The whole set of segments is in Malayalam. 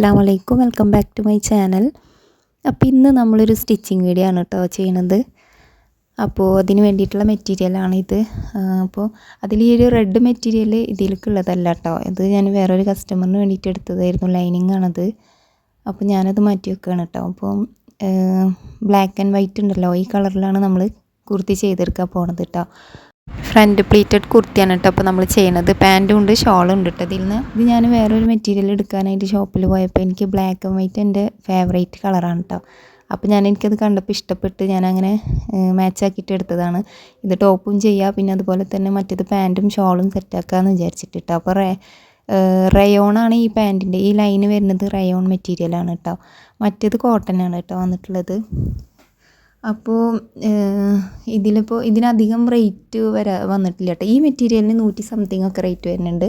അസ്സാം വലൈക്കും welcome back to my channel അപ്പോൾ ഇന്ന് നമ്മളൊരു സ്റ്റിച്ചിങ് വീഡിയോ ആണ് കേട്ടോ ചെയ്യണത്. അപ്പോൾ അതിന് വേണ്ടിയിട്ടുള്ള മെറ്റീരിയലാണ് ഇത്. അപ്പോൾ അതിൽ ഈ ഒരു റെഡ് മെറ്റീരിയൽ ഇതിലേക്കുള്ളതല്ല കേട്ടോ ഇത് ഞാൻ വേറൊരു കസ്റ്റമറിന് വേണ്ടിയിട്ട് എടുത്തതായിരുന്നു. ലൈനിങ് ആണത്. അപ്പോൾ ഞാനത് മാറ്റി വെക്കുകയാണ് കേട്ടോ അപ്പോൾ ബ്ലാക്ക് ആൻഡ് വൈറ്റ് ഉണ്ടല്ലോ. ഈ കളറിലാണ് നമ്മൾ കുർത്തി ചെയ്തെടുക്കാൻ പോണത് കേട്ടോ ഫ്രണ്ട് പ്ലീറ്റഡ് കുർത്തിയാണ് കേട്ടോ അപ്പോൾ നമ്മൾ ചെയ്യണത്. പാന്റും ഉണ്ട് ഷോളും ഉണ്ട് കേട്ടോ ഇതിൽ നിന്ന് ഇത് ഞാൻ വേറൊരു മെറ്റീരിയൽ എടുക്കാനായിട്ട് ഷോപ്പിൽ പോയപ്പോൾ എനിക്ക് ബ്ലാക്ക് ആൻഡ് വൈറ്റ് എന്റെ ഫേവറേറ്റ് കളറാണ് കേട്ടോ. അപ്പോൾ ഞാൻ എനിക്കത് കണ്ടപ്പോൾ ഇഷ്ടപ്പെട്ട് ഞാൻ അങ്ങനെ മാച്ച് ആക്കിയിട്ട് എടുത്തതാണ്. ഇത് ടോപ്പും ചെയ്യുക പിന്നെ അതുപോലെ തന്നെ മറ്റേത് പാന്റും ഷോളും സെറ്റാക്കാമെന്ന് വിചാരിച്ചിട്ട് കേട്ടോ. അപ്പോൾ റേ റയോണാണ് ഈ പാന്റിന്റെ. ഈ ലൈന് വരുന്നത് റയോൺ മെറ്റീരിയലാണ് കേട്ടോ. മറ്റേത് കോട്ടനാണ് കേട്ടോ വന്നിട്ടുള്ളത്. അപ്പോൾ ഇതിലിപ്പോൾ ഇതിനധികം റേറ്റ് വരാ വന്നിട്ടില്ല കേട്ടോ ഈ മെറ്റീരിയലിന് നൂറ്റി സംതിങ് ഒക്കെ റേറ്റ് വരുന്നുണ്ട്.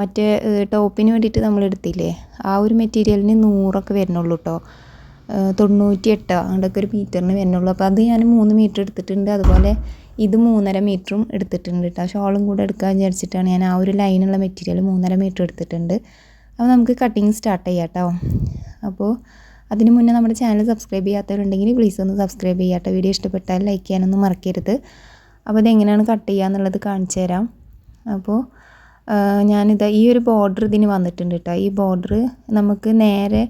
മറ്റേ ടോപ്പിന് വേണ്ടിയിട്ട് നമ്മൾ എടുത്തില്ലേ ആ ഒരു മെറ്റീരിയലിന് നൂറൊക്കെ വരുന്നുള്ളൂ കേട്ടോ തൊണ്ണൂറ്റി എട്ടോ അങ്ങോട്ടൊക്കെ ഒരു മീറ്ററിന് വരുന്നുള്ളൂ. അപ്പോൾ അത് ഞാൻ മൂന്ന് മീറ്റർ എടുത്തിട്ടുണ്ട്. അതുപോലെ ഇത് മൂന്നര മീറ്ററും എടുത്തിട്ടുണ്ട് കേട്ടോ ഷോളും കൂടെ എടുക്കാൻ വിചാരിച്ചിട്ടാണ് ഞാൻ ആ ഒരു ലൈനുള്ള മെറ്റീരിയൽ മൂന്നര മീറ്റർ എടുത്തിട്ടുണ്ട്. അപ്പോൾ നമുക്ക് കട്ടിങ് സ്റ്റാർട്ട് ചെയ്യാം കേട്ടോ അപ്പോൾ അതിന് മുന്നേ നമ്മുടെ ചാനൽ സബ്സ്ക്രൈബ് ചെയ്യാത്തവരുണ്ടെങ്കിൽ പ്ലീസ് ഒന്ന് സബ്സ്ക്രൈബ് ചെയ്യാട്ടോ. വീഡിയോ ഇഷ്ടപ്പെട്ടാൽ ലൈക്ക് ചെയ്യാനൊന്നും മറക്കരുത്. അപ്പോൾ അതെങ്ങനെയാണ് കട്ട് ചെയ്യുക എന്നുള്ളത് കാണിച്ചു തരാം. അപ്പോൾ ഞാനിത് ഈ ഒരു ബോർഡർ ഇതിന് വന്നിട്ടുണ്ട് കേട്ടോ. ഈ ബോർഡർ നമുക്ക് നേരെ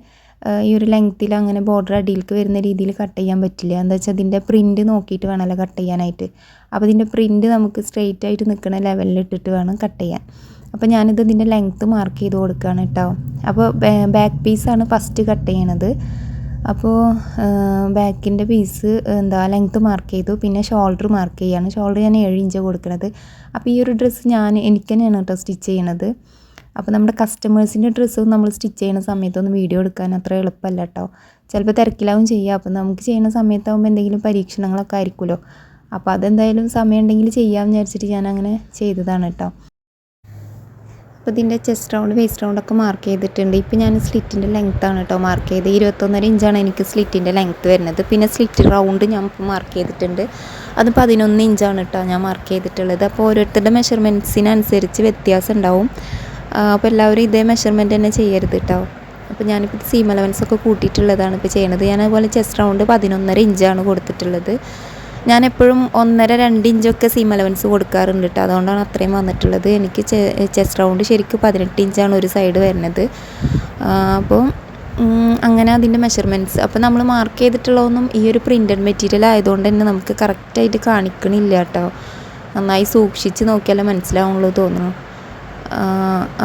ഈ ഒരു ലെങ്ത്തിൽ അങ്ങനെ ബോർഡർ അടിയിലേക്ക് വരുന്ന രീതിയിൽ കട്ട് ചെയ്യാൻ പറ്റില്ല. എന്താ വെച്ചാൽ അതിന്റെ പ്രിന്റ് നോക്കിയിട്ട് വേണമല്ലോ കട്ട് ചെയ്യാനായിട്ട്. അപ്പോൾ ഇതിന്റെ പ്രിന്റ് നമുക്ക് സ്ട്രെയിറ്റ് ആയിട്ട് നിൽക്കുന്ന ലെവലിൽ ഇട്ടിട്ട് വേണം കട്ട് ചെയ്യാൻ. അപ്പോൾ ഞാനിത് ഇതിന്റെ ലെങ്ത്ത് മാർക്ക് ചെയ്ത് കൊടുക്കുകയാണ് കേട്ടോ അപ്പോൾ ബാക്ക് പീസാണ് ഫസ്റ്റ് കട്ട് ചെയ്യണത്. അപ്പോൾ ബാക്കിന്റെ പീസ് എന്താ ലെങ്ത്ത് മാർക്ക് ചെയ്തു. പിന്നെ ഷോൾഡർ മാർക്ക് ചെയ്യാണ്. ഷോൾഡർ ഞാൻ ഏഴ് ഇഞ്ച് കൊടുക്കുന്നത് അപ്പോൾ ഈ ഒരു ഡ്രസ്സ് ഞാൻ എനിക്ക് തന്നെയാണ് കേട്ടോ സ്റ്റിച്ച് ചെയ്യണത്. അപ്പോൾ നമ്മുടെ കസ്റ്റമേഴ്സിന്റെ ഡ്രസ്സും നമ്മൾ സ്റ്റിച്ച് ചെയ്യുന്ന സമയത്തൊന്നും വീഡിയോ എടുക്കാൻ അത്ര എളുപ്പമല്ല കേട്ടോ ചിലപ്പോൾ തിരക്കിലാവും ചെയ്യുക അപ്പോൾ നമുക്ക് ചെയ്യുന്ന സമയത്താകുമ്പോൾ എന്തെങ്കിലും പരീക്ഷണങ്ങളൊക്കെ ആയിരിക്കുമല്ലോ. അപ്പോൾ അതെന്തായാലും സമയം ഉണ്ടെങ്കിൽ ചെയ്യാമെന്ന് വിചാരിച്ചിട്ട് ഞാൻ അങ്ങനെ ചെയ്തതാണ് കേട്ടോ അപ്പോൾ ഇതിന്റെ ചെസ്റ്റ് റൗണ്ട് വേസ്റ്റ് റൗണ്ടൊക്കെ മാർക്ക് ചെയ്തിട്ടുണ്ട്. ഇപ്പോൾ ഞാൻ സ്ലിറ്റിന്റെ ആണ് കേട്ടോ മാർക്ക് ചെയ്ത് ഇരുപത്തൊന്നര ഇഞ്ചാണ് എനിക്ക് സ്ലിറ്റിന്റെ ലെങ്ത്ത് വരുന്നത്. പിന്നെ സ്ലിറ്റ് റൗണ്ട് ഞാൻ മാർക്ക് ചെയ്തിട്ടുണ്ട്. അത് പതിനൊന്ന് ഇഞ്ചാണ് കേട്ടോ ഞാൻ മാർക്ക് ചെയ്തിട്ടുള്ളത്. അപ്പോൾ ഓരോരുത്തരുടെ മെഷർമെന്റ്സിനനുസരിച്ച് വ്യത്യാസം ഉണ്ടാവും. അപ്പോൾ എല്ലാവരും ഇതേ മെഷർമെന്റ് തന്നെ ചെയ്യരുത് കേട്ടോ അപ്പോൾ ഞാനിപ്പോൾ സീം അലവൻസ് ഒക്കെ കൂട്ടിയിട്ടുള്ളതാണ് ഇപ്പോൾ ചെയ്യണത്. ഞാൻ അതുപോലെ ചെസ്റ്റ് റൗണ്ട് പതിനൊന്നര ഇഞ്ചാണ് കൊടുത്തിട്ടുള്ളത്. ഞാൻ എപ്പോഴും ഒന്നര രണ്ട് ഇഞ്ചൊക്കെ സീം അലവൻസ് കൊടുക്കാറുണ്ട് കേട്ടോ അതുകൊണ്ടാണ് അത്രയും വന്നിട്ടുള്ളത്. എനിക്ക് ചെസ്റ്റ് റൗണ്ട് ശരിക്കും പതിനെട്ട് ഇഞ്ചാണ് ഒരു സൈഡ് വരുന്നത്. അപ്പോൾ അങ്ങനെ അതിന്റെ മെഷർമെന്റ്സ് അപ്പോൾ നമ്മൾ മാർക്ക് ചെയ്തിട്ടുള്ളതൊന്നും ഈ ഒരു പ്രിന്റഡ് മെറ്റീരിയൽ ആയതുകൊണ്ട് തന്നെ നമുക്ക് കറക്റ്റായിട്ട് കാണിക്കണില്ല കേട്ടോ നന്നായി സൂക്ഷിച്ച് നോക്കിയാലേ മനസ്സിലാവുള്ളൂ തോന്നുന്നു.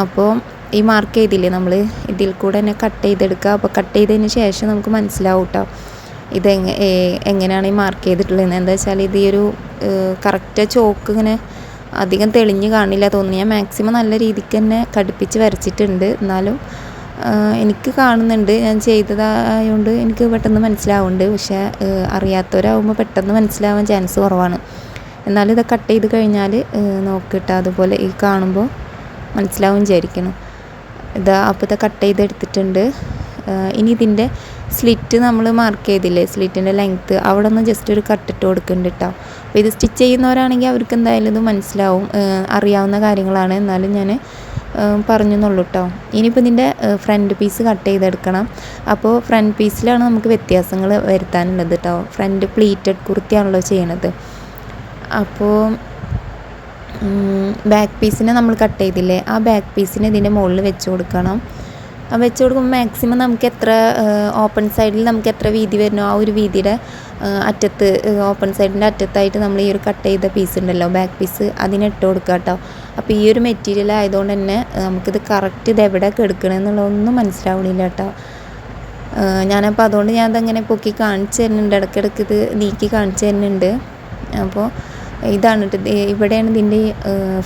അപ്പോൾ ഈ മാർക്ക് ചെയ്തില്ലേ നമ്മൾ ഇതിൽ കൂടെ തന്നെ കട്ട് ചെയ്തെടുക്കുക. അപ്പോൾ കട്ട് ചെയ്തതിന് ശേഷം നമുക്ക് മനസ്സിലാവും കേട്ടോ ഇത് എങ്ങനെയാണ് ഈ മാർക്ക് ചെയ്തിട്ടുള്ളത് എന്താ വെച്ചാൽ ഇത് ഈ ഒരു കറക്റ്റ് ചോക്ക് ഇങ്ങനെ അധികം തെളിഞ്ഞ് കാണില്ല തോന്നുന്നു. ഞാൻ മാക്സിമം നല്ല രീതിക്ക് തന്നെ കടുപ്പിച്ച് വരച്ചിട്ടുണ്ട്. എന്നാലും എനിക്ക് കാണുന്നുണ്ട്. ഞാൻ ചെയ്തതായതുകൊണ്ട് എനിക്ക് പെട്ടെന്ന് മനസ്സിലാവുന്നുണ്ട്. പക്ഷേ അറിയാത്തവരാകുമ്പോൾ പെട്ടെന്ന് മനസ്സിലാവാൻ ചാൻസ് കുറവാണ്. എന്നാലും ഇത് കട്ട് ചെയ്ത് കഴിഞ്ഞാൽ നോക്കിയിട്ട് അതുപോലെ ഈ കാണുമ്പോൾ മനസ്സിലാവും വിചാരിക്കണം ഇതാ അപ്പോൾ ഇത് കട്ട് ചെയ്തെടുത്തിട്ടുണ്ട് ഇനി ഇതിന്റെ സ്ലിറ്റ് നമ്മൾ മാർക്ക് ചെയ്തില്ലേ? സ്ലിറ്റിന്റെ ലെങ്ത്ത് അവിടെ നിന്ന് ജസ്റ്റ് ഒരു കട്ടിട്ട് കൊടുക്കുന്നുണ്ട് കേട്ടോ അപ്പോൾ ഇത് സ്റ്റിച്ച് ചെയ്യുന്നവരാണെങ്കിൽ അവർക്ക് എന്തായാലും ഇത് മനസ്സിലാവും. അറിയാവുന്ന കാര്യങ്ങളാണ്. എന്നാലും ഞാൻ പറഞ്ഞു എന്നുള്ളൂ കേട്ടോ ഇനിയിപ്പോൾ ഇതിന്റെ ഫ്രണ്ട് പീസ് കട്ട് ചെയ്തെടുക്കണം. അപ്പോൾ ഫ്രണ്ട് പീസിലാണ് നമുക്ക് വ്യത്യാസങ്ങൾ വരുത്താനുള്ളത് കേട്ടോ ഫ്രണ്ട് പ്ലീറ്റഡ് കുർത്തിയാണല്ലോ ചെയ്യണത്. അപ്പോൾ ബാക്ക് പീസിനെ നമ്മൾ കട്ട് ചെയ്തില്ലേ? ആ ബാക്ക് പീസിനെ ഇതിന്റെ മുകളിൽ വെച്ച് കൊടുക്കണം. വെച്ച് കൊടുക്കുമ്പോൾ മാക്സിമം നമുക്ക് എത്ര ഓപ്പൺ സൈഡിൽ നമുക്ക് എത്ര വീതി വരുന്നോ ആ ഒരു വീതിയുടെ അറ്റത്ത് ഓപ്പൺ സൈഡിന്റെ അറ്റത്തായിട്ട് നമ്മൾ ഈ ഒരു കട്ട് ചെയ്ത പീസ് ഉണ്ടല്ലോ ബാക്ക് പീസ് അതിനിട്ട് കൊടുക്കുക കേട്ടോ അപ്പോൾ ഈ ഒരു മെറ്റീരിയൽ ആയതുകൊണ്ട് തന്നെ നമുക്കിത് കറക്റ്റ് ഇത് എവിടെ കെടുക്കണമെന്നുള്ളതൊന്നും മനസ്സിലാവണില്ല കേട്ടോ ഞാനപ്പോൾ അതുകൊണ്ട് ഞാൻ അതങ്ങനെ പൊക്കി കാണിച്ചു തരുന്നുണ്ട് ഇടയ്ക്കിടയ്ക്ക് ഇത് നീക്കി കാണിച്ചു തരുന്നുണ്ട്. അപ്പോൾ ഇതാണ് ഇവിടെയാണ് ഇതിന്റെ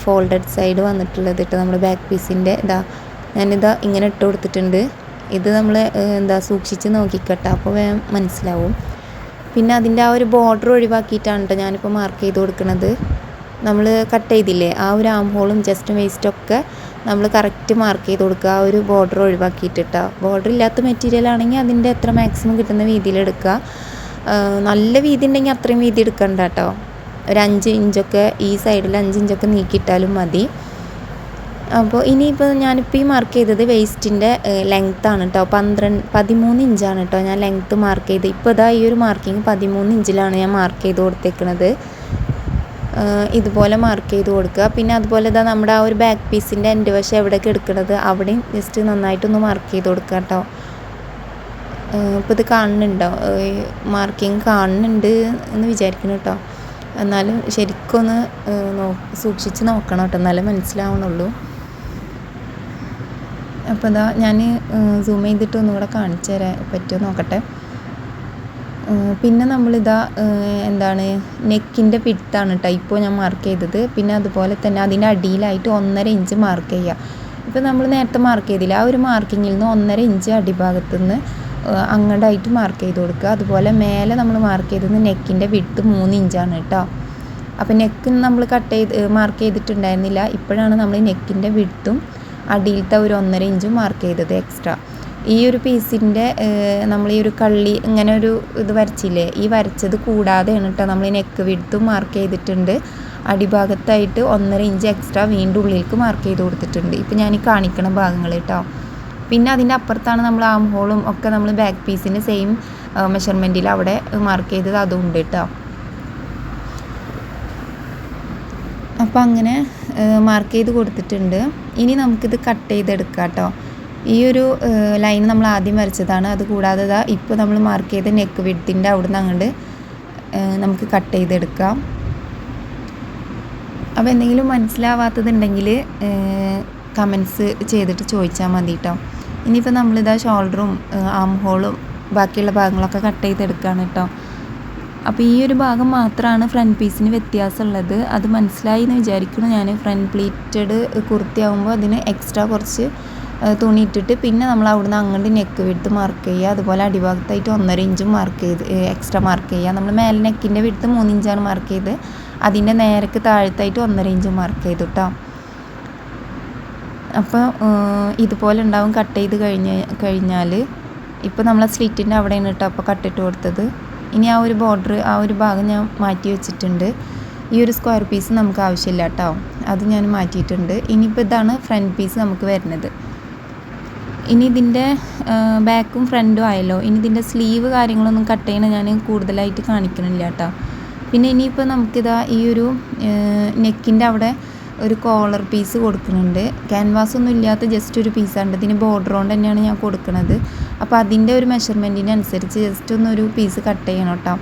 ഫോൾഡഡ് സൈഡ് വന്നിട്ടുള്ളത് കേട്ടോ നമ്മുടെ ബാക്ക് പീസിന്റെ ഇതാ ഞാനിതാ ഇങ്ങനെ ഇട്ട് കൊടുത്തിട്ടുണ്ട്. ഇത് നമ്മൾ എന്താ സൂക്ഷിച്ച് നോക്കിക്കട്ടെ. അപ്പോൾ വേഗം മനസ്സിലാവും. പിന്നെ അതിന്റെ ആ ഒരു ബോർഡർ ഒഴിവാക്കിയിട്ടാണ് കേട്ടോ ഞാനിപ്പോൾ മാർക്ക് ചെയ്ത് കൊടുക്കുന്നത് നമ്മൾ കട്ട് ചെയ്തില്ലേ? ആ ഒരു ആം ഹോളും ജസ്റ്റ് വേസ്റ്റൊക്കെ നമ്മൾ കറക്റ്റ് മാർക്ക് ചെയ്ത് കൊടുക്കുക. ആ ഒരു ബോർഡർ ഒഴിവാക്കിയിട്ടിട്ടോ. ബോർഡർ ഇല്ലാത്ത മെറ്റീരിയൽ ആണെങ്കിൽ അതിന്റെ എത്ര മാക്സിമം കിട്ടുന്ന വീതിയിലെടുക്കുക നല്ല വീതി ഉണ്ടെങ്കിൽ അത്രയും വീതി എടുക്കണ്ട കേട്ടോ ഒരു അഞ്ച് ഇഞ്ചൊക്കെ ഈ സൈഡിൽ അഞ്ച് ഇഞ്ചൊക്കെ നീക്കിയിട്ടാലും മതി. അപ്പോൾ ഇനിയിപ്പോൾ ഞാനിപ്പോൾ ഈ മാർക്ക് ചെയ്തത് വേസ്റ്റിന്റെ ലെങ്ത്താണ് കേട്ടോ പന്ത്രണ്ട് പതിമൂന്ന് ഇഞ്ചാണ് കേട്ടോ ഞാൻ ലെങ്ത്ത് മാർക്ക് ചെയ്ത് ഇപ്പോൾ ഇതാ ഈ ഒരു മാർക്കിങ് പതിമൂന്ന് ഇഞ്ചിലാണ് ഞാൻ മാർക്ക് ചെയ്ത് കൊടുത്തേക്കുന്നത് ഇതുപോലെ മാർക്ക് ചെയ്ത് കൊടുക്കുക. പിന്നെ അതുപോലെ ഇതാ നമ്മുടെ ആ ഒരു ബാക്ക് പീസിന്റെ എന്റെ വശം എവിടെയൊക്കെ എടുക്കുന്നത് അവിടെയും ജസ്റ്റ് നന്നായിട്ടൊന്ന് മാർക്ക് ചെയ്ത് കൊടുക്കുക കേട്ടോ ഇപ്പോൾ ഇത് കാണുന്നുണ്ടോ? മാർക്കിങ് കാണുന്നുണ്ട് എന്ന് വിചാരിക്കുന്നു കേട്ടോ എന്നാലും ശരിക്കൊന്ന് നോ സൂക്ഷിച്ച് നോക്കണം കേട്ടോ എന്നാലേ മനസ്സിലാവണുള്ളൂ അപ്പോൾ ഇതാ ഞാൻ സൂം ചെയ്തിട്ട് ഒന്നുകൂടെ കാണിച്ചു തരാൻ പറ്റുമോ നോക്കട്ടെ. പിന്നെ നമ്മളിതാ എന്താണ് നെക്കിന്റെ പിടുത്താണ് കേട്ടോ ഇപ്പോൾ ഞാൻ മാർക്ക് ചെയ്തത്. പിന്നെ അതുപോലെ തന്നെ അതിന്റെ അടിയിലായിട്ട് ഒന്നര ഇഞ്ച് മാർക്ക് ചെയ്യുക. ഇപ്പോൾ നമ്മൾ നേരത്തെ മാർക്ക് ചെയ്തില്ല ആ ഒരു മാർക്കിങ്ങിൽ നിന്ന് ഒന്നര ഇഞ്ച് അടിഭാഗത്തു നിന്ന് അങ്ങോട്ടായിട്ട് മാർക്ക് ചെയ്ത് കൊടുക്കുക. അതുപോലെ മേലെ നമ്മൾ മാർക്ക് ചെയ്തത് നെക്കിന്റെ വിട്ട് മൂന്ന് ഇഞ്ചാണ് കേട്ടോ അപ്പോൾ നെക്ക് നമ്മൾ കട്ട് ചെയ്ത് മാർക്ക് ചെയ്തിട്ടുണ്ടായിരുന്നില്ല. ഇപ്പോഴാണ് നമ്മൾ നെക്കിന്റെ വിട്ടും അടിയിലത്തെ ഒരു ഒന്നര ഇഞ്ച് മാർക്ക് ചെയ്തത് എക്സ്ട്രാ ഈ ഒരു പീസിന്റെ നമ്മൾ ഈ ഒരു കള്ളി ഇങ്ങനെ ഒരു ഇത് വരച്ചില്ലേ? ഈ വരച്ചത് കൂടാതെയാണ് കേട്ടോ നമ്മൾ ഈ നെക്ക് വിടുത്തും മാർക്ക് ചെയ്തിട്ടുണ്ട്. അടിഭാഗത്തായിട്ട് ഒന്നര ഇഞ്ച് എക്സ്ട്രാ വീണ്ടും ഉള്ളിലേക്ക് മാർക്ക് ചെയ്ത് കൊടുത്തിട്ടുണ്ട്. ഇപ്പം ഞാൻ ഈ കാണിക്കണ ഭാഗങ്ങൾ കേട്ടോ പിന്നെ അതിന്റെ അപ്പുറത്താണ് നമ്മൾ ആം ഹോളും ഒക്കെ നമ്മൾ ബാക്ക് പീസിന്റെ സെയിം മെഷർമെന്റിൽ അവിടെ മാർക്ക് ചെയ്തത് അതും ഉണ്ട് കേട്ടോ അപ്പം അങ്ങനെ മാർക്ക് ചെയ്ത് കൊടുത്തിട്ടുണ്ട്. ഇനി നമുക്കിത് കട്ട് ചെയ്തെടുക്കാം കേട്ടോ ഈ ഒരു ലൈൻ നമ്മൾ ആദ്യം വരച്ചതാണ്. അത് കൂടാതെ ഇതാ ഇപ്പോൾ നമ്മൾ മാർക്ക് ചെയ്ത നെക്ക് വിഡ്ത്തിന്റെ അവിടെ നിന്ന് അങ്ങോട്ട് നമുക്ക് കട്ട് ചെയ്തെടുക്കാം. അപ്പോൾ എന്തെങ്കിലും മനസ്സിലാവാത്തതുണ്ടെങ്കിൽ കമൻസ് ചെയ്തിട്ട് ചോദിച്ചാൽ മതി കേട്ടോ ഇനിയിപ്പോൾ നമ്മളിതാ ഷോൾഡറും ആം ഹോളും ബാക്കിയുള്ള ഭാഗങ്ങളൊക്കെ കട്ട് ചെയ്തെടുക്കുകയാണ് കേട്ടോ അപ്പോൾ ഈ ഒരു ഭാഗം മാത്രമാണ് ഫ്രണ്ട് പീസിന് വ്യത്യാസമുള്ളത് അത് മനസ്സിലായി എന്ന് വിചാരിക്കുന്നു. ഞാൻ ഫ്രണ്ട് പ്ലീറ്റഡ് കുർത്തി ആകുമ്പോൾ അതിന് എക്സ്ട്രാ കുറച്ച് തുണി ഇട്ടിട്ട് പിന്നെ നമ്മൾ അവിടുന്ന് അങ്ങോട്ട് നെക്ക് വിടുത്ത് മാർക്ക് ചെയ്യുക. അതുപോലെ അടിഭാഗത്തായിട്ട് ഒന്നര ഇഞ്ചും മാർക്ക് ചെയ്ത് എക്സ്ട്രാ മാർക്ക് ചെയ്യുക. നമ്മൾ മേലെ നെക്കിന്റെ വിടുത്ത് മൂന്ന് ഇഞ്ചാണ് മാർക്ക് ചെയ്ത് അതിന്റെ നേരക്ക് താഴത്തായിട്ട് ഒന്നര ഇഞ്ചും മാർക്ക് ചെയ്തു കേട്ടോ അപ്പോൾ ഇതുപോലെ ഉണ്ടാവും. കട്ട് ചെയ്ത് കഴിഞ്ഞ് കഴിഞ്ഞാൽ ഇപ്പോൾ നമ്മളെ സ്ലിറ്റിന്റെ അവിടെയാണ് കേട്ടോ അപ്പോൾ കട്ടിട്ട് കൊടുത്തത്. ഇനി ആ ഒരു ബോർഡർ ആ ഒരു ഭാഗം ഞാൻ മാറ്റി വെച്ചിട്ടുണ്ട്. ഈ ഒരു സ്ക്വയർ പീസ് നമുക്ക് ആവശ്യമില്ല കേട്ടോ. അത് ഞാൻ മാറ്റിയിട്ടുണ്ട്. ഇനിയിപ്പോൾ ഇതാണ് ഫ്രണ്ട് പീസ് നമുക്ക് വരുന്നത്. ഇനി ഇതിന്റെ ബാക്കും ഫ്രണ്ടും ആയല്ലോ. ഇനി ഇതിന്റെ സ്ലീവ് കാര്യങ്ങളൊന്നും കട്ട് ചെയ്യണം ഞാൻ കൂടുതലായിട്ട് കാണിക്കണില്ല കേട്ടോ. പിന്നെ ഇനിയിപ്പോൾ നമുക്കിതാ ഈ ഒരു നെക്കിന്റെ അവിടെ ഒരു കോളർ പീസ് കൊടുക്കുന്നുണ്ട്. ക്യാൻവാസ് ഒന്നും ഇല്ലാത്ത ജസ്റ്റ് ഒരു പീസാണ് ഇതിന് ബോർഡർ കൊണ്ട് തന്നെയാണ് ഞാൻ കൊടുക്കുന്നത് അപ്പോൾ അതിന്റെ ഒരു മെഷർമെന്റിന് അനുസരിച്ച് ജസ്റ്റ് ഒന്നൊരു പീസ് കട്ട് ചെയ്യണം കേട്ടോ.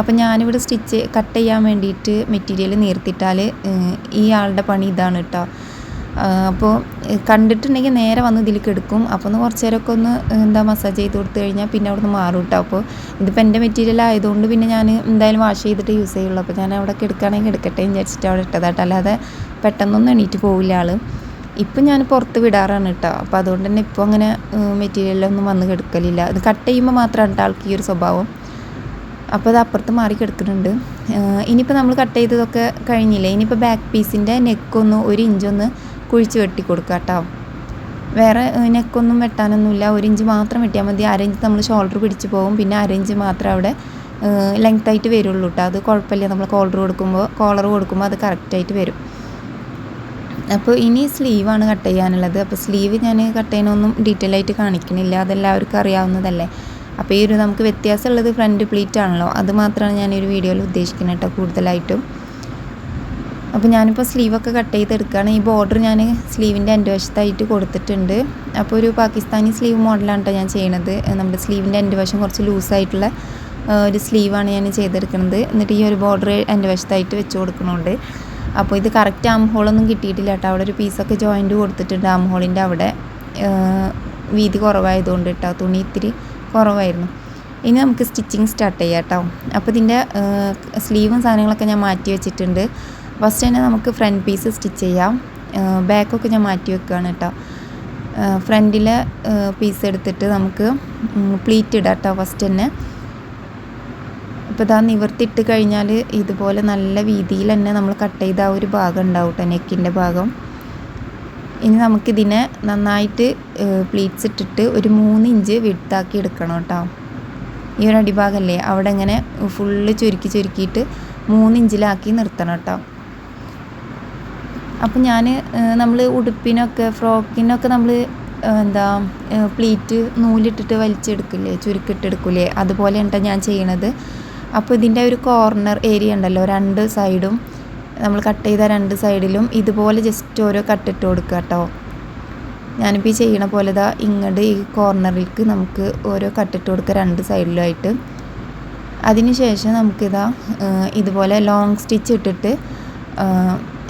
അപ്പോൾ ഞാനിവിടെ സ്റ്റിച്ച് കട്ട് ചെയ്യാൻ വേണ്ടിയിട്ട് മെറ്റീരിയൽ നീർത്തിട്ടാൽ ഈ ആളുടെ പണി ഇതാണ് കേട്ടോ. അപ്പോൾ കണ്ടിട്ടുണ്ടെങ്കിൽ നേരെ വന്ന് ഇതിലേക്ക് എടുക്കും. അപ്പോൾ ഒന്ന് കുറച്ച് നേരമൊക്കെ ഒന്ന് എന്താ മസാജ് ചെയ്ത് കൊടുത്തു കഴിഞ്ഞാൽ പിന്നെ അവിടെ നിന്ന് മാറും കേട്ടോ. അപ്പോൾ ഇതിപ്പോൾ എന്റെ മെറ്റീരിയൽ ആയതുകൊണ്ട് പിന്നെ ഞാൻ എന്തായാലും വാഷ് ചെയ്തിട്ട് യൂസ് ചെയ്യുള്ളൂ. അപ്പോൾ ഞാൻ അവിടെ എടുക്കുകയാണെങ്കിൽ എടുക്കട്ടെ വിചാരിച്ചിട്ട് അവിടെ ഇട്ടതാട്ടോ. അല്ലാതെ പെട്ടെന്നൊന്നും എണീറ്റ് പോവില്ല ആൾ ഇപ്പം ഞാൻ പുറത്ത് വിടാറാണ് കേട്ടോ അപ്പോൾ അതുകൊണ്ട് തന്നെ ഇപ്പോൾ അങ്ങനെ മെറ്റീരിയലൊന്നും വന്ന് കിടക്കലില്ല. അത് കട്ട് ചെയ്യുമ്പോൾ മാത്രമാണ് കേട്ടോ ആൾക്ക് ഈ ഒരു സ്വഭാവം. അപ്പോൾ അത് അപ്പുറത്ത് മാറി കിടക്കുന്നുണ്ട്. ഇനിയിപ്പോൾ നമ്മൾ കട്ട് ചെയ്തതൊക്കെ കഴിഞ്ഞില്ലേ? ഇനിയിപ്പോൾ ബാക്ക് പീസിന്റെ നെക്കൊന്ന് ഒരു ഇഞ്ചൊന്ന് കുഴിച്ച് വെട്ടി കൊടുക്കുക കേട്ടോ വേറെ നെക്കൊന്നും വെട്ടാനൊന്നുമില്ല. ഒരു ഇഞ്ച് മാത്രം വെട്ടിയാൽ മതി. അരഞ്ച് നമ്മൾ ഷോൾഡർ പിടിച്ച് പോകും. പിന്നെ അരഞ്ച് മാത്രം അവിടെ ലെങ്ത് ആയിട്ട് വരുള്ളൂ കേട്ടോ അത് കുഴപ്പമില്ല. നമ്മൾ കോളർ കൊടുക്കുമ്പോൾ കോളർ കൊടുക്കുമ്പോൾ അത് കറക്റ്റായിട്ട് വരും. അപ്പോൾ ഇനി സ്ലീവാണ് കട്ട് ചെയ്യാനുള്ളത്. അപ്പോൾ സ്ലീവ് ഞാൻ കട്ട് ചെയ്യണമൊന്നും ഡീറ്റെയിൽ ആയിട്ട് കാണിക്കണില്ല. അതെല്ലാവർക്കും അറിയാവുന്നതല്ലേ. അപ്പോൾ ഈ ഒരു നമുക്ക് വ്യത്യാസമുള്ളത് ഫ്രണ്ട് പ്ലീറ്റ് ആണല്ലോ. അത് മാത്രമാണ് ഞാൻ ഒരു വീഡിയോയിൽ ഉദ്ദേശിക്കുന്നത് കേട്ടോ കൂടുതലായിട്ടും. അപ്പോൾ ഞാനിപ്പോൾ സ്ലീവൊക്കെ കട്ട് ചെയ്തെടുക്കുകയാണ്. ഈ ബോർഡർ ഞാൻ സ്ലീവിന്റെ എന്റെ വശത്തായിട്ട് കൊടുത്തിട്ടുണ്ട്. അപ്പോൾ ഒരു പാകിസ്ഥാനി സ്ലീവ് മോഡലാണ് കേട്ടോ ഞാൻ ചെയ്യണത്. നമ്മുടെ സ്ലീവിന്റെ എന്റെ വശം കുറച്ച് ലൂസായിട്ടുള്ള ഒരു സ്ലീവാണ് ഞാൻ ചെയ്തെടുക്കുന്നത് എന്നിട്ട് ഈ ഒരു ബോർഡർ എന്റെ വശത്തായിട്ട് വെച്ച് കൊടുക്കണുണ്ട് അപ്പോൾ ഇത് കറക്റ്റ് ആം ഹോളൊന്നും കിട്ടിയിട്ടില്ല കേട്ടോ. അവിടെ ഒരു പീസൊക്കെ ജോയിന്റ് കൊടുത്തിട്ടുണ്ട് ആം ഹോളിന്റെ അവിടെ. വീതി കുറവായതുകൊണ്ട് കേട്ടോ. തുണി ഇത്തിരി കുറവായിരുന്നു. ഇനി നമുക്ക് സ്റ്റിച്ചിങ് സ്റ്റാർട്ട് ചെയ്യാം കേട്ടോ. അപ്പോൾ ഇതിന്റെ സ്ലീവും സാധനങ്ങളൊക്കെ ഞാൻ മാറ്റി വെച്ചിട്ടുണ്ട്. ഫസ്റ്റ് തന്നെ നമുക്ക് ഫ്രണ്ട് പീസ് സ്റ്റിച്ച് ചെയ്യാം. ബാക്കൊക്കെ ഞാൻ മാറ്റി വെക്കുകയാണ് കേട്ടോ. ഫ്രണ്ടിലെ പീസ് എടുത്തിട്ട് നമുക്ക് പ്ലീറ്റ് ഇടാം കേട്ടോ ഫസ്റ്റ് തന്നെ. ഇപ്പോൾ ഇതാ നിവർത്തിയിട്ട് കഴിഞ്ഞാൽ ഇതുപോലെ നല്ല രീതിയിൽ തന്നെ നമ്മൾ കട്ട് ചെയ്ത ആ ഒരു ഭാഗം ഉണ്ടാവും കേട്ടോ നെക്കിന്റെ ഭാഗം. ഇനി നമുക്കിതിനെ നന്നായിട്ട് പ്ലീറ്റ്സ് ഇട്ടിട്ട് ഒരു മൂന്ന് ഇഞ്ച് വിട്ടാക്കി എടുക്കണം കേട്ടോ ഈ ഒരു അടിഭാഗമല്ലേ അവിടെ ഇങ്ങനെ ഫുള്ള് ചുരുക്കി ചുരുക്കിയിട്ട് മൂന്ന് ഇഞ്ചിലാക്കി നിർത്തണം കേട്ടോ അപ്പം ഞാൻ നമ്മൾ ഉടുപ്പിനൊക്കെ ഫ്രോക്കിനൊക്കെ നമ്മൾ എന്താ പ്ലീറ്റ് നൂലിട്ടിട്ട് വലിച്ചെടുക്കില്ലേ ചുരുക്കിട്ടെടുക്കില്ലേ അതുപോലെ ഉണ്ടോ ഞാൻ ചെയ്യണത്. അപ്പോൾ ഇതിന്റെ ഒരു കോർണർ ഏരിയ ഉണ്ടല്ലോ രണ്ട് സൈഡും നമ്മൾ കട്ട് ചെയ്ത രണ്ട് സൈഡിലും ഇതുപോലെ ജസ്റ്റ് ഓരോ കട്ടിട്ട് കൊടുക്കുക കേട്ടോ ഞാനിപ്പോൾ ഈ ചെയ്യണ പോലെ ഇതാ ഇങ്ങോട്ട് ഈ കോർണറിലേക്ക് നമുക്ക് ഓരോ കട്ടിട്ട് കൊടുക്കുക രണ്ട് സൈഡിലായിട്ട് അതിനുശേഷം നമുക്കിതാ ഇതുപോലെ ലോങ് സ്റ്റിച്ച് ഇട്ടിട്ട്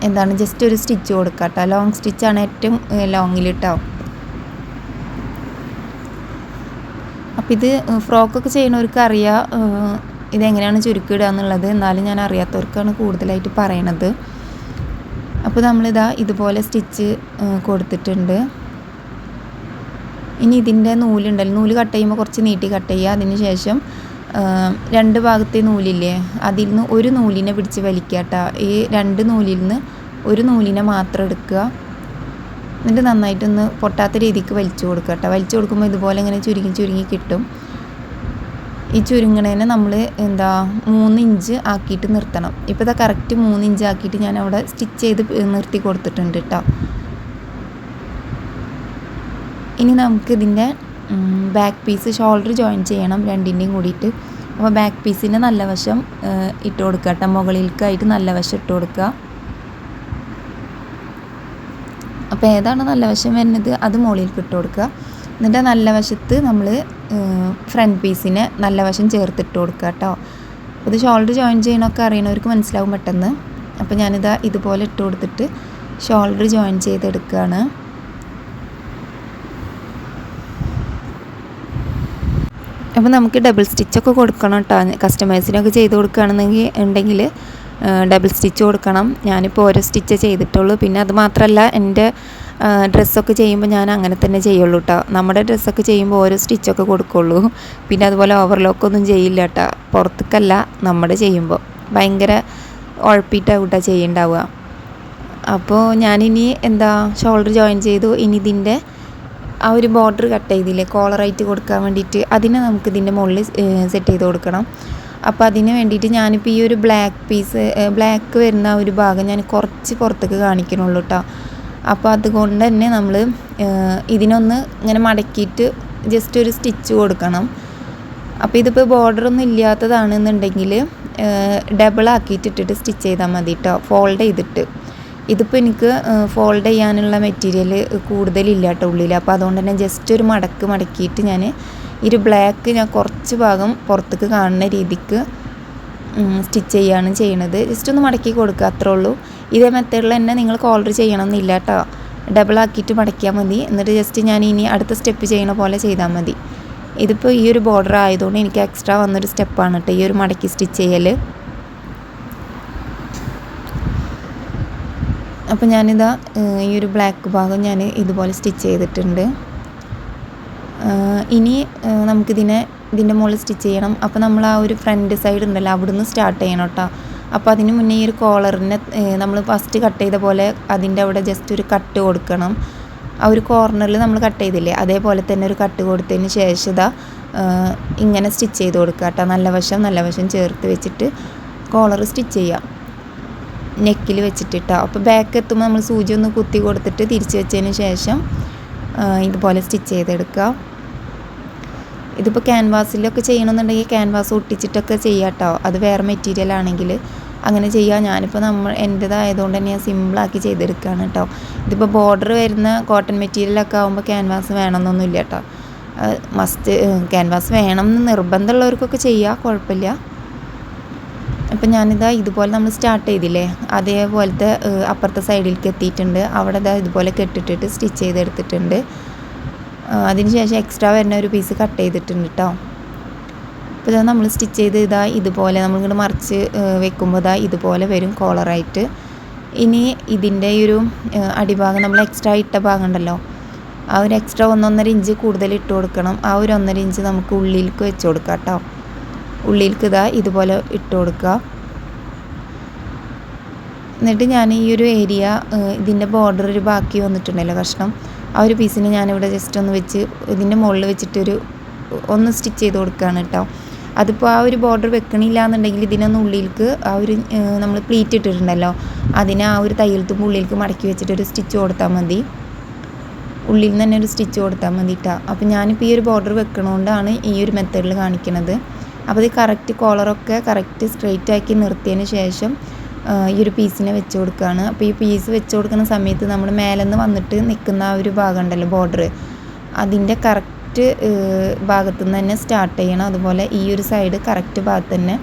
എന്താണ് ജസ്റ്റ് ഒരു സ്റ്റിച്ച് കൊടുക്കുക കേട്ടോ ലോങ് സ്റ്റിച്ചാണ് ഏറ്റവും ലോങ്ങിൽ കേട്ടോ അപ്പോൾ ഇത് ഫ്രോക്കൊക്കെ ചെയ്യണവർക്ക് അറിയാം ഇതെങ്ങനെയാണ് ചുരുക്കിയിടുക എന്നുള്ളത് എന്നാലും ഞാൻ അറിയാത്തവർക്കാണ് കൂടുതലായിട്ട് പറയണത്. അപ്പോൾ നമ്മളിതാ ഇതുപോലെ സ്റ്റിച്ച് കൊടുത്തിട്ടുണ്ട്. ഇനി ഇതിന്റെ നൂലുണ്ടല്ലോ. നൂൽ കട്ട് ചെയ്യുമ്പോൾ കുറച്ച് നീട്ടി കട്ട് ചെയ്യുക. അതിന് ശേഷം രണ്ട് ഭാഗത്തെ നൂലില്ലേ അതിൽ നിന്ന് ഒരു നൂലിനെ പിടിച്ച് വലിക്കുക കേട്ടോ ഈ രണ്ട് നൂലിൽ നിന്ന് ഒരു നൂലിനെ മാത്രം എടുക്കുക. എന്നിട്ട് നന്നായിട്ടൊന്ന് പൊട്ടാത്ത രീതിക്ക് വലിച്ചു കൊടുക്കുക കേട്ടോ വലിച്ചു കൊടുക്കുമ്പോൾ ഇതുപോലെ ഇങ്ങനെ ചുരുങ്ങി ചുരുങ്ങി കിട്ടും. ഈ ചുരുങ്ങണേനെ നമ്മൾ എന്താ മൂന്ന് ഇഞ്ച് ആക്കിയിട്ട് നിർത്തണം. ഇപ്പോൾ ഇതാ കറക്റ്റ് മൂന്ന് ഇഞ്ച് ആക്കിയിട്ട് ഞാൻ അവിടെ സ്റ്റിച്ച് ചെയ്ത് നിർത്തി കൊടുത്തിട്ടുണ്ട് കേട്ടോ ഇനി നമുക്കിതിന്റെ ബാക്ക് പീസ് ഷോൾഡർ ജോയിൻ ചെയ്യണം രണ്ടിന്റെയും കൂടിയിട്ട്. അപ്പോൾ ബാക്ക് പീസിന്റെ നല്ല വശം ഇട്ട് കൊടുക്കുക കേട്ടോ മുകളിലേക്കായിട്ട് നല്ല വശം ഇട്ട് കൊടുക്കുക അപ്പോൾ ഏതാണ് നല്ല വശം വരുന്നത്? അത് മുകളിലേക്ക് ഇട്ട് കൊടുക്കുക എന്നിട്ട് നല്ല വശത്ത് നമ്മൾ ഫ്രണ്ട് പീസിന് നല്ല വശം ചേർത്തിട്ട് കൊടുക്കുക കേട്ടോ ഇത് ഷോൾഡർ ജോയിൻ ചെയ്യണമൊക്കെ അറിയണവർക്ക് മനസ്സിലാവും പെട്ടെന്ന്. അപ്പോൾ ഞാനിതാ ഇതുപോലെ ഇട്ട് കൊടുത്തിട്ട് ഷോൾഡർ ജോയിൻ ചെയ്തെടുക്കുകയാണ്. അപ്പോൾ നമുക്ക് ഡബിൾ സ്റ്റിച്ചൊക്കെ കൊടുക്കണം കേട്ടോ കസ്റ്റമേഴ്സിനൊക്കെ ചെയ്ത് കൊടുക്കുകയാണെന്നെങ്കിൽ ഉണ്ടെങ്കിൽ ഡബിൾ സ്റ്റിച്ച് കൊടുക്കണം. ഞാനിപ്പോൾ ഓരോ സ്റ്റിച്ച് ചെയ്തിട്ടുള്ളൂ. പിന്നെ അത് മാത്രമല്ല എന്റെ ഡ്രസ്സൊക്കെ ചെയ്യുമ്പോൾ ഞാൻ അങ്ങനെ തന്നെ ചെയ്യുള്ളൂ കേട്ടോ നമ്മുടെ ഡ്രസ്സൊക്കെ ചെയ്യുമ്പോൾ ഓരോ സ്റ്റിച്ചൊക്കെ കൊടുക്കുള്ളൂ. പിന്നെ അതുപോലെ ഓവർലോക്കൊന്നും ചെയ്യില്ല കേട്ടോ പുറത്തേക്കല്ല നമ്മുടെ ചെയ്യുമ്പോൾ ഭയങ്കര ഉഴപ്പിയിട്ടാവും കേട്ടോ ചെയ്യുണ്ടാവുക അപ്പോൾ ഞാനിനി എന്താ ഷോൾഡർ ജോയിൻ ചെയ്തു. ഇനി ഇതിന്റെ ആ ഒരു ബോർഡർ കട്ട് ചെയ്തില്ലേ കോളറായിട്ട് കൊടുക്കാൻ വേണ്ടിയിട്ട് അതിനെ നമുക്ക് ഇതിന്റെ മുകളിൽ സെറ്റ് ചെയ്ത് കൊടുക്കണം. അപ്പോൾ അതിന് വേണ്ടിയിട്ട് ഞാനിപ്പോൾ ഈ ഒരു ബ്ലാക്ക് പീസ് ബ്ലാക്ക് വരുന്ന ഒരു ഭാഗം ഞാൻ കുറച്ച് പുറത്തേക്ക് കാണിക്കണുള്ളൂ കേട്ടോ അപ്പോൾ അതുകൊണ്ട് തന്നെ നമ്മൾ ഇതിനൊന്ന് ഇങ്ങനെ മടക്കിയിട്ട് ജസ്റ്റ് ഒരു സ്റ്റിച്ച് കൊടുക്കണം. അപ്പോൾ ഇതിപ്പോൾ ബോർഡറൊന്നും ഇല്ലാത്തതാണെന്നുണ്ടെങ്കിൽ ഡബിൾ ആക്കിയിട്ട് ഇട്ടിട്ട് സ്റ്റിച്ച് ചെയ്താൽ മതി കേട്ടോ ഫോൾഡ് ചെയ്തിട്ട്. ഇതിപ്പോൾ എനിക്ക് ഫോൾഡ് ചെയ്യാനുള്ള മെറ്റീരിയൽ കൂടുതലില്ല കേട്ടോ ഉള്ളിൽ അപ്പോൾ അതുകൊണ്ട് തന്നെ ജസ്റ്റ് ഒരു മടക്ക് മടക്കിയിട്ട് ഞാൻ ഒരു ബ്ലാക്ക് ഞാൻ കുറച്ച് ഭാഗം പുറത്തേക്ക് കാണുന്ന രീതിക്ക് സ്റ്റിച്ച് ചെയ്യുകയാണ് ചെയ്യണത്. ജസ്റ്റ് ഒന്ന് മടക്കി കൊടുക്കുക അത്രേ ഉള്ളൂ. ഇതേ മെത്തേഡിൽ തന്നെ നിങ്ങൾ കോളർ ചെയ്യണമെന്നില്ല കേട്ടോ ഡബിൾ ആക്കിയിട്ട് മടക്കിയാൽ മതി. എന്നിട്ട് ജസ്റ്റ് ഞാൻ ഇനി അടുത്ത സ്റ്റെപ്പ് ചെയ്യണ പോലെ ചെയ്താൽ മതി. ഇതിപ്പോൾ ഈ ഒരു ബോർഡർ ആയതുകൊണ്ട് എനിക്ക് എക്സ്ട്രാ വന്നൊരു സ്റ്റെപ്പാണ് കേട്ടോ ഈ ഒരു മടക്കി സ്റ്റിച്ച് ചെയ്യൽ അപ്പോൾ ഞാനിതാ ഈ ഒരു ബ്ലാക്ക് ഭാഗം ഞാൻ ഇതുപോലെ സ്റ്റിച്ച് ചെയ്തിട്ടുണ്ട്. ഇനി നമുക്കിതിനെ ഇതിന്റെ മുകളിൽ സ്റ്റിച്ച് ചെയ്യണം. അപ്പോൾ നമ്മൾ ആ ഒരു ഫ്രണ്ട് സൈഡ് ഉണ്ടല്ലോ അവിടുന്ന് സ്റ്റാർട്ട് ചെയ്യണം കേട്ടോ അപ്പോൾ അതിന് മുന്നേ ഈ ഒരു കോളറിനെ നമ്മൾ ഫസ്റ്റ് കട്ട് ചെയ്ത പോലെ അതിന്റെ അവിടെ ജസ്റ്റ് ഒരു കട്ട് കൊടുക്കണം. ആ ഒരു കോർണറിൽ നമ്മൾ കട്ട് ചെയ്തില്ലേ അതേപോലെ തന്നെ ഒരു കട്ട് കൊടുത്തതിന് ശേഷം ഇതാ ഇങ്ങനെ സ്റ്റിച്ച് ചെയ്ത് കൊടുക്കുക കേട്ടോ നല്ല വശം നല്ല വശം ചേർത്ത് വെച്ചിട്ട് കോളർ സ്റ്റിച്ച് ചെയ്യാം. നെക്കിൽ വെച്ചിട്ട് കേട്ടോ അപ്പോൾ ബാക്ക് എത്തുമ്പോൾ നമ്മൾ സൂചി ഒന്ന് കുത്തി കൊടുത്തിട്ട് തിരിച്ച് വെച്ചതിന് ശേഷം ഇതുപോലെ സ്റ്റിച്ച് ചെയ്തെടുക്കുക ഇതിപ്പോൾ ക്യാൻവാസിലൊക്കെ ചെയ്യണമെന്നുണ്ടെങ്കിൽ ക്യാൻവാസ് ഒട്ടിച്ചിട്ടൊക്കെ ചെയ്യാം കേട്ടോ അത് വേറെ മെറ്റീരിയൽ ആണെങ്കിൽ അങ്ങനെ ചെയ്യാം. ഞാനിപ്പോൾ നമ്മൾ എന്റേതായതുകൊണ്ട് തന്നെ ഞാൻ സിമ്പിളാക്കി ചെയ്തെടുക്കുകയാണ് കേട്ടോ ഇതിപ്പോൾ ബോർഡർ വരുന്ന കോട്ടൺ മെറ്റീരിയലൊക്കെ ആകുമ്പോൾ ക്യാൻവാസ് വേണമെന്നൊന്നുമില്ല കേട്ടോ മസ്റ്റ് ക്യാൻവാസ് വേണം എന്ന് നിർബന്ധമുള്ളവർക്കൊക്കെ ചെയ്യാം. കുഴപ്പമില്ല. അപ്പം ഞാനിതാ ഇതുപോലെ നമ്മൾ സ്റ്റാർട്ട് ചെയ്തില്ലേ? അതേപോലത്തെ അപ്പുറത്തെ സൈഡിലേക്ക് എത്തിയിട്ടുണ്ട്. അവിടെ ഇതാ ഇതുപോലെ കെട്ടിട്ടിട്ട് സ്റ്റിച്ച് ചെയ്തെടുത്തിട്ടുണ്ട്. അതിനുശേഷം എക്സ്ട്രാ വരുന്ന ഒരു പീസ് കട്ട് ചെയ്തിട്ടുണ്ട് കേട്ടോ അപ്പോൾ ഇതാ നമ്മൾ സ്റ്റിച്ച് ചെയ്ത് ഇതാ ഇതുപോലെ നമ്മളിങ്ങോട്ട് മറിച്ച് വെക്കുമ്പോൾ ഇതാ ഇതുപോലെ വരും കോളറായിട്ട് ഇനി ഇതിന്റെ ഒരു അടിഭാഗം നമ്മൾ എക്സ്ട്രാ ഇട്ട ഭാഗം ഉണ്ടല്ലോ ആ ഒരു എക്സ്ട്രാ ഒന്നൊന്നര ഇഞ്ച് കൂടുതൽ ഇട്ട് കൊടുക്കണം. ആ ഒരു ഒന്നര ഇഞ്ച് നമുക്ക് ഉള്ളിലേക്ക് വെച്ച് കൊടുക്കാം കേട്ടോ ഉള്ളിലേക്ക് ഇതാ ഇതുപോലെ ഇട്ട് കൊടുക്കുക എന്നിട്ട് ഞാൻ ഈ ഒരു ഏരിയ ഇതിന്റെ ബോർഡർ ഒരു ബാക്കി വന്നിട്ടുണ്ടല്ലോ കഷ്ണം. ആ ഒരു പീസിന് ഞാനിവിടെ ജസ്റ്റ് ഒന്ന് വെച്ച് ഇതിന്റെ മുകളിൽ വെച്ചിട്ടൊരു ഒന്ന് സ്റ്റിച്ച് ചെയ്ത് കൊടുക്കുകയാണ് കേട്ടോ. അതിപ്പോൾ ആ ഒരു ബോർഡർ വെക്കണില്ല എന്നുണ്ടെങ്കിൽ ഇതിനൊന്ന് ഉള്ളിലേക്ക് ആ ഒരു നമ്മൾ പ്ലീറ്റ് ഇട്ടിട്ടുണ്ടല്ലോ അതിനെ ആ ഒരു തയ്യൽത്തുമ്പോൾ ഉള്ളിലേക്ക് മടക്കി വെച്ചിട്ട് ഒരു സ്റ്റിച്ച് കൊടുത്താൽ മതി. ഉള്ളിൽ നിന്ന് തന്നെ ഒരു സ്റ്റിച്ച് കൊടുത്താൽ മതി കേട്ടോ അപ്പോൾ ഞാനിപ്പോൾ ഈ ഒരു ബോർഡർ വെക്കണോണ്ടാണ് ഈ ഒരു മെത്തേഡിൽ കാണിക്കുന്നത് അപ്പോൾ ഇത് കറക്റ്റ് കോളറൊക്കെ കറക്റ്റ് സ്ട്രെയിറ്റ് ആക്കി നിർത്തിയതിന് ശേഷം ഈ ഒരു പീസിനെ വെച്ച് കൊടുക്കുകയാണ് അപ്പോൾ ഈ പീസ് വെച്ച് കൊടുക്കുന്ന സമയത്ത് നമ്മൾ മേലെ നിന്ന് വന്നിട്ട് നിൽക്കുന്ന ആ ഒരു ഭാഗം ഉണ്ടല്ലോ ബോർഡർ അതിന്റെ കറക്റ്റ് ഭാഗത്തു നിന്ന് തന്നെ സ്റ്റാർട്ട് ചെയ്യണം. അതുപോലെ ഈ ഒരു സൈഡ് കറക്റ്റ് ഭാഗത്ത് തന്നെ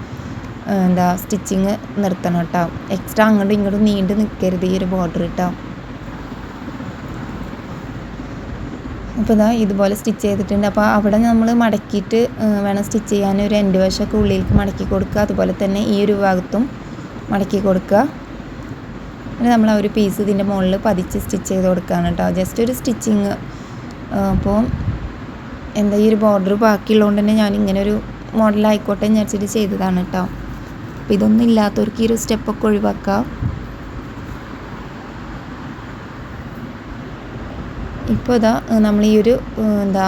എന്താ സ്റ്റിച്ചിങ് നിർത്തണം കേട്ടോ എക്സ്ട്രാ അങ്ങോട്ടും ഇങ്ങോട്ടും നീണ്ടു നിൽക്കരുത് ഈ ഒരു ബോർഡർ കേട്ടോ അപ്പോൾ ഇതാ ഇതുപോലെ സ്റ്റിച്ച് ചെയ്തിട്ടുണ്ട്. അപ്പോൾ അവിടെ നമ്മൾ മടക്കിയിട്ട് വേണം സ്റ്റിച്ച് ചെയ്യാൻ. ഒരു രണ്ട് വശമൊക്കെ ഉള്ളിലേക്ക് മടക്കി കൊടുക്കുക. അതുപോലെ തന്നെ ഈ ഒരു ഭാഗത്തും മടക്കി കൊടുക്കുക. പിന്നെ നമ്മൾ ആ ഒരു പീസ് ഇതിന്റെ മുകളിൽ പതിച്ച് സ്റ്റിച്ച് ചെയ്ത് കൊടുക്കുകയാണ് കേട്ടോ. ജസ്റ്റ് ഒരു സ്റ്റിച്ചിങ് അപ്പോൾ എന്താ ഈ ഒരു ബോർഡർ ബാക്കിയുള്ളതുകൊണ്ട് തന്നെ ഞാൻ ഇങ്ങനെ ഒരു മോഡലായിക്കോട്ടെ എന്ന് വിചാരിച്ചിട്ട് ചെയ്തതാണ് കേട്ടോ. അപ്പോൾ ഇതൊന്നും ഇല്ലാത്തവർക്ക് ഈ ഒരു സ്റ്റെപ്പൊക്കെ ഒഴിവാക്കാം ഇപ്പോൾ ഇതാ നമ്മൾ ഈ ഒരു എന്താ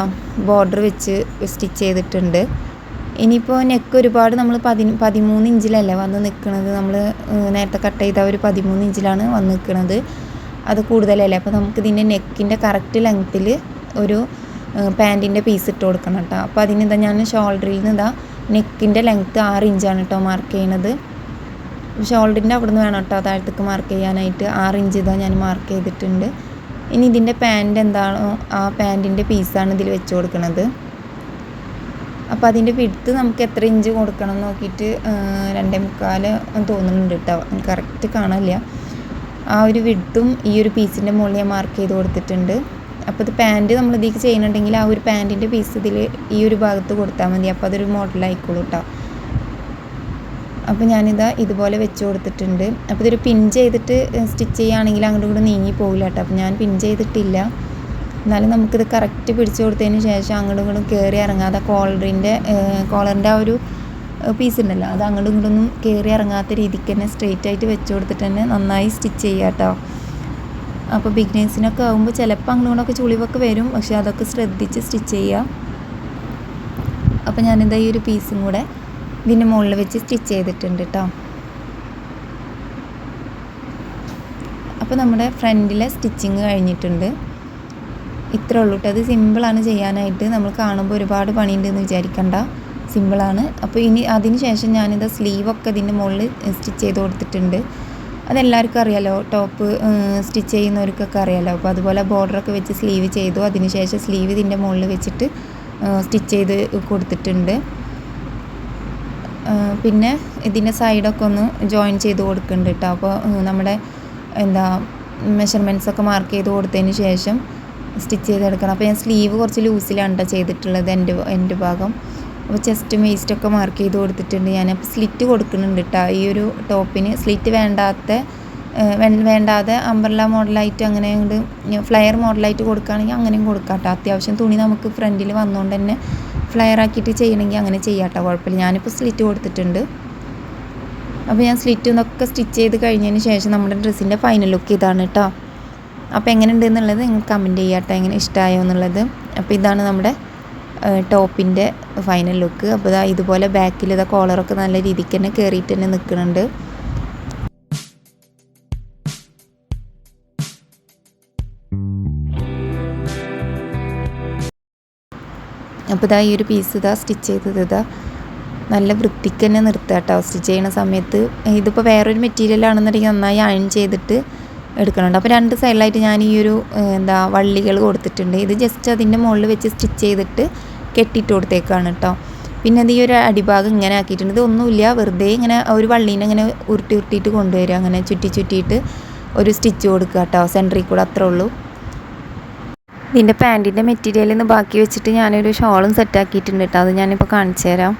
ബോർഡർ വെച്ച് സ്റ്റിച്ച് ചെയ്തിട്ടുണ്ട്. ഇനിയിപ്പോൾ നെക്ക് ഒരുപാട് നമ്മൾ പതി പതിമൂന്ന് ഇഞ്ചിലല്ലേ വന്ന് നിൽക്കുന്നത് നമ്മൾ നേരത്തെ കട്ട് ചെയ്ത ഒരു പതിമൂന്ന് ഇഞ്ചിലാണ് വന്ന് നിൽക്കുന്നത് അത് കൂടുതലല്ലേ? അപ്പോൾ നമുക്ക് ഇതിന്റെ നെക്കിന്റെ കറക്റ്റ് ലെങ്ത്തിൽ ഒരു പാന്റിന്റെ പീസ് ഇട്ട് കൊടുക്കണം കേട്ടോ അപ്പോൾ അതിനെന്താ ഞാൻ ഷോൾഡറിൽ നിന്ന് ഇതാ നെക്കിന്റെ ലെങ്ത്ത് ആറ് ഇഞ്ചാണ് കേട്ടോ മാർക്ക് ചെയ്യണത്. ഷോൾഡറിന്റെ അവിടെ നിന്ന് വേണം കേട്ടോ താഴത്തേക്ക് മാർക്ക് ചെയ്യാനായിട്ട്. ആറ് ഇഞ്ച് ഇതാ ഞാൻ മാർക്ക് ചെയ്തിട്ടുണ്ട്. ഇനി ഇതിന്റെ പാന്റ് എന്താണോ ആ പാന്റിന്റെ പീസാണ് ഇതിൽ വെച്ച് കൊടുക്കുന്നത് അപ്പോൾ അതിന്റെ വിടുത്ത് നമുക്ക് എത്ര ഇഞ്ച് കൊടുക്കണം എന്ന് നോക്കിയിട്ട് രണ്ടേ മുക്കാൽ തോന്നുന്നുണ്ട് കേട്ടോ കറക്റ്റ് കാണില്ല ആ ഒരു വിടുത്തും ഈ ഒരു പീസിന്റെ മുകളിൽ ഞാൻ മാർക്ക് ചെയ്ത് കൊടുത്തിട്ടുണ്ട്. അപ്പോൾ ഇത് പാന്റ് നമ്മൾ ഇതിലേക്ക് ചെയ്യുന്നുണ്ടെങ്കിൽ ആ ഒരു പാന്റിന്റെ പീസ് ഇതിൽ ഈ ഒരു ഭാഗത്ത് കൊടുത്താൽ മതി. അപ്പോൾ അതൊരു മോഡലായിക്കോളൂ കേട്ടോ അപ്പോൾ ഞാനിതാ ഇതുപോലെ വെച്ച് കൊടുത്തിട്ടുണ്ട്. അപ്പോൾ ഇതൊരു പിൻ ചെയ്തിട്ട് സ്റ്റിച്ച് ചെയ്യുകയാണെങ്കിൽ അങ്ങോട്ടും ഇങ്ങോട്ടും നീങ്ങി പോകില്ല കേട്ടോ അപ്പോൾ ഞാൻ പിൻ ചെയ്തിട്ടില്ല. എന്നാലും നമുക്കിത് കറക്റ്റ് പിടിച്ചു കൊടുത്തതിന് ശേഷം അങ്ങോട്ടും ഇങ്ങോട്ടും കയറി ഇറങ്ങാതെ കോളറിന്റെ കോളറിന്റെ ആ ഒരു പീസ് ഉണ്ടല്ലോ. അത് അങ്ങോട്ടും ഇങ്ങോട്ടൊന്നും കയറി ഇറങ്ങാത്ത രീതിക്ക് തന്നെ സ്ട്രെയിറ്റ് ആയിട്ട് വെച്ച് കൊടുത്തിട്ട് തന്നെ നന്നായി സ്റ്റിച്ച് ചെയ്യുക കേട്ടോ അപ്പോൾ ബിഗ്നേഴ്സിനൊക്കെ ആകുമ്പോൾ ചിലപ്പോൾ അങ്ങോട്ടും ഇങ്ങോട്ടൊക്കെ ചുളിവൊക്കെ വരും. പക്ഷേ അതൊക്കെ ശ്രദ്ധിച്ച് സ്റ്റിച്ച് ചെയ്യുക. അപ്പോൾ ഞാനിതാ ഈ ഒരു പീസും കൂടെ ഇതിന്റെ മുകളിൽ വെച്ച് സ്റ്റിച്ച് ചെയ്തിട്ടുണ്ട് കേട്ടോ അപ്പോൾ നമ്മുടെ ഫ്രണ്ടിലെ സ്റ്റിച്ചിങ് കഴിഞ്ഞിട്ടുണ്ട്. ഇത്ര ഉള്ളൂ കേട്ടോ. അത് സിമ്പിളാണ് ചെയ്യാനായിട്ട്. നമ്മൾ കാണുമ്പോൾ ഒരുപാട് പണിയുണ്ടെന്ന് വിചാരിക്കണ്ട. സിമ്പിളാണ്. അപ്പോൾ ഇനി അതിന് ശേഷം ഞാനിത് സ്ലീവൊക്കെ ഇതിന്റെ മുകളിൽ സ്റ്റിച്ച് ചെയ്ത് കൊടുത്തിട്ടുണ്ട്. അതെല്ലാവർക്കും അറിയാലോ. ടോപ്പ് സ്റ്റിച്ച് ചെയ്യുന്നവർക്കൊക്കെ അറിയാലോ. അപ്പോൾ അതുപോലെ ബോർഡറൊക്കെ വെച്ച് സ്ലീവ് ചെയ്തു. അതിനുശേഷം സ്ലീവ് ഇതിന്റെ മുകളിൽ വെച്ചിട്ട് സ്റ്റിച്ച് ചെയ്ത് കൊടുത്തിട്ടുണ്ട്. പിന്നെ ഇതിന്റെ സൈഡൊക്കെ ഒന്ന് ജോയിൻ ചെയ്ത് കൊടുക്കുന്നുണ്ട് കേട്ടോ. അപ്പോൾ നമ്മുടെ എന്താ മെഷർമെന്റ്സൊക്കെ മാർക്ക് ചെയ്ത് കൊടുത്തതിന് ശേഷം സ്റ്റിച്ച് ചെയ്തെടുക്കണം. അപ്പോൾ ഞാൻ സ്ലീവ് കുറച്ച് ലൂസിലാണ് കേട്ടോ ചെയ്തിട്ടുള്ളത് എന്റെ എന്റെ ഭാഗം. അപ്പോൾ ചെസ്റ്റും വേസ്റ്റൊക്കെ മാർക്ക് ചെയ്ത് കൊടുത്തിട്ടുണ്ട് ഞാൻ. അപ്പോൾ സ്ലിറ്റ് കൊടുക്കുന്നുണ്ട് കേട്ടോ ഈ ഒരു ടോപ്പിന് സ്ലിറ്റ് വേണ്ടാത്ത വേണ്ടാതെ അമ്പർല മോഡലായിട്ട് അങ്ങനെ അങ്ങോട്ട് ഫ്ലയർ മോഡലായിട്ട് കൊടുക്കുകയാണെങ്കിൽ അങ്ങനെയും കൊടുക്കാം കേട്ടോ അത്യാവശ്യം തുണി നമുക്ക് ഫ്രണ്ടിൽ വന്നുകൊണ്ട് തന്നെ ഫ്ലയർ ആക്കിയിട്ട് ചെയ്യണമെങ്കിൽ അങ്ങനെ ചെയ്യാം കേട്ടോ കുഴപ്പമില്ല. ഞാനിപ്പോൾ സ്ലിറ്റ് കൊടുത്തിട്ടുണ്ട്. അപ്പോൾ ഞാൻ സ്ലിറ്റ് എന്നൊക്കെ സ്റ്റിച്ച് ചെയ്ത് കഴിഞ്ഞതിന് ശേഷം നമ്മുടെ ഡ്രസ്സിന്റെ ഫൈനൽ ലുക്ക് ഇതാണ് കേട്ടോ അപ്പോൾ എങ്ങനെയുണ്ട് എന്നുള്ളത് നിങ്ങൾ കമന്റ് ചെയ്യാം കേട്ടോ. എങ്ങനെ ഇഷ്ടമായോ എന്നുള്ളത്. അപ്പോൾ ഇതാണ് നമ്മുടെ ടോപ്പിന്റെ ഫൈനൽ ലുക്ക് അപ്പോൾ ഇതാ ഇതുപോലെ ബാക്കിൽ ഇതാ കോളറൊക്കെ നല്ല രീതിക്ക് തന്നെ കയറിയിട്ട് തന്നെ നിൽക്കുന്നുണ്ട് അപ്പോൾ ഇതാ ഈ ഒരു പീസ് ഇതാ സ്റ്റിച്ച് ചെയ്തത് ഇതാ നല്ല വൃത്തിക്ക് തന്നെ നിർത്തുക കേട്ടോ. സ്റ്റിച്ച് ചെയ്യുന്ന സമയത്ത് ഇതിപ്പോൾ വേറൊരു മെറ്റീരിയൽ ആണെന്നുണ്ടെങ്കിൽ നന്നായി അയൺ ചെയ്തിട്ട് എടുക്കണുണ്ട് അപ്പോൾ രണ്ട് സൈഡിലായിട്ട് ഞാൻ ഈ ഒരു എന്താ വള്ളികൾ കൊടുത്തിട്ടുണ്ട്. ഇത് ജസ്റ്റ് അതിന്റെ മുകളിൽ വെച്ച് സ്റ്റിച്ച് ചെയ്തിട്ട് കെട്ടിയിട്ട് കൊടുത്തേക്കാണ് കേട്ടോ പിന്നെ അത് ഈ ഒരു അടിഭാഗം ഇങ്ങനെ ആക്കിയിട്ടുണ്ട്. ഇതൊന്നുമില്ല വെറുതെ ഇങ്ങനെ ഒരു വള്ളീനെ ഇങ്ങനെ ഉരുട്ടി ഉരുട്ടിയിട്ട് കൊണ്ടുവരിക. അങ്ങനെ ചുറ്റി ചുറ്റിയിട്ട് ഒരു സ്റ്റിച്ച് കൊടുക്കുക കേട്ടോ സെന്ററിൽ കൂടെ അത്രേ ഉള്ളൂ. ഇതിന്റെ പാന്റിന്റെ മെറ്റീരിയലിൽ നിന്ന് ബാക്കി വെച്ചിട്ട് ഞാനൊരു ഷോളും സെറ്റാക്കിയിട്ടുണ്ട് കേട്ടോ അത് ഞാനിപ്പോൾ കാണിച്ചു തരാം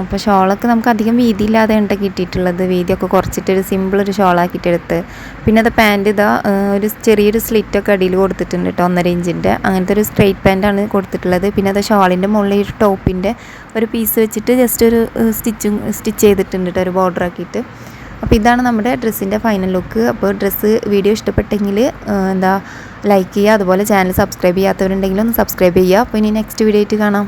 അപ്പോൾ ഷോളൊക്കെ നമുക്ക് അധികം വീതിയില്ലാതെ ഉണ്ട് കിട്ടിയിട്ടുള്ളത്. വീതിയൊക്കെ കുറച്ചിട്ട് ഒരു സിമ്പിൾ ഒരു ഷോളാക്കിയിട്ടെടുത്ത് പിന്നെ അത് പാന്റ് ഇതാ ഒരു ചെറിയൊരു സ്ലിറ്റൊക്കെ അടിയിൽ കൊടുത്തിട്ടുണ്ട് കേട്ടോ ഒന്നര ഇഞ്ചിന്റെ അങ്ങനത്തെ ഒരു സ്ട്രെയിറ്റ് പാന്റാണ് കൊടുത്തിട്ടുള്ളത്. പിന്നെ അത് ഷോളിന്റെ മുകളിൽ ഒരു ടോപ്പിന്റെ ഒരു പീസ് വെച്ചിട്ട് ജസ്റ്റ് ഒരു സ്റ്റിച്ചിങ് സ്റ്റിച്ച് ചെയ്തിട്ടുണ്ട് കേട്ടോ ഒരു ബോർഡർ ആക്കിയിട്ട്. അപ്പോൾ ഇതാണ് നമ്മുടെ ഡ്രസ്സിന്റെ ഫൈനൽ ലുക്ക് അപ്പോൾ ഡ്രസ്സ് വീഡിയോ ഇഷ്ടപ്പെട്ടെങ്കിൽ എന്താ ലൈക്ക് ചെയ്യുക. അതുപോലെ ചാനൽ സബ്സ്ക്രൈബ് ചെയ്യാത്തവരുണ്ടെങ്കിൽ ഒന്ന് സബ്സ്ക്രൈബ് ചെയ്യുക. അപ്പോൾ ഇനി നെക്സ്റ്റ് വീഡിയോ ആയിട്ട് കാണാം.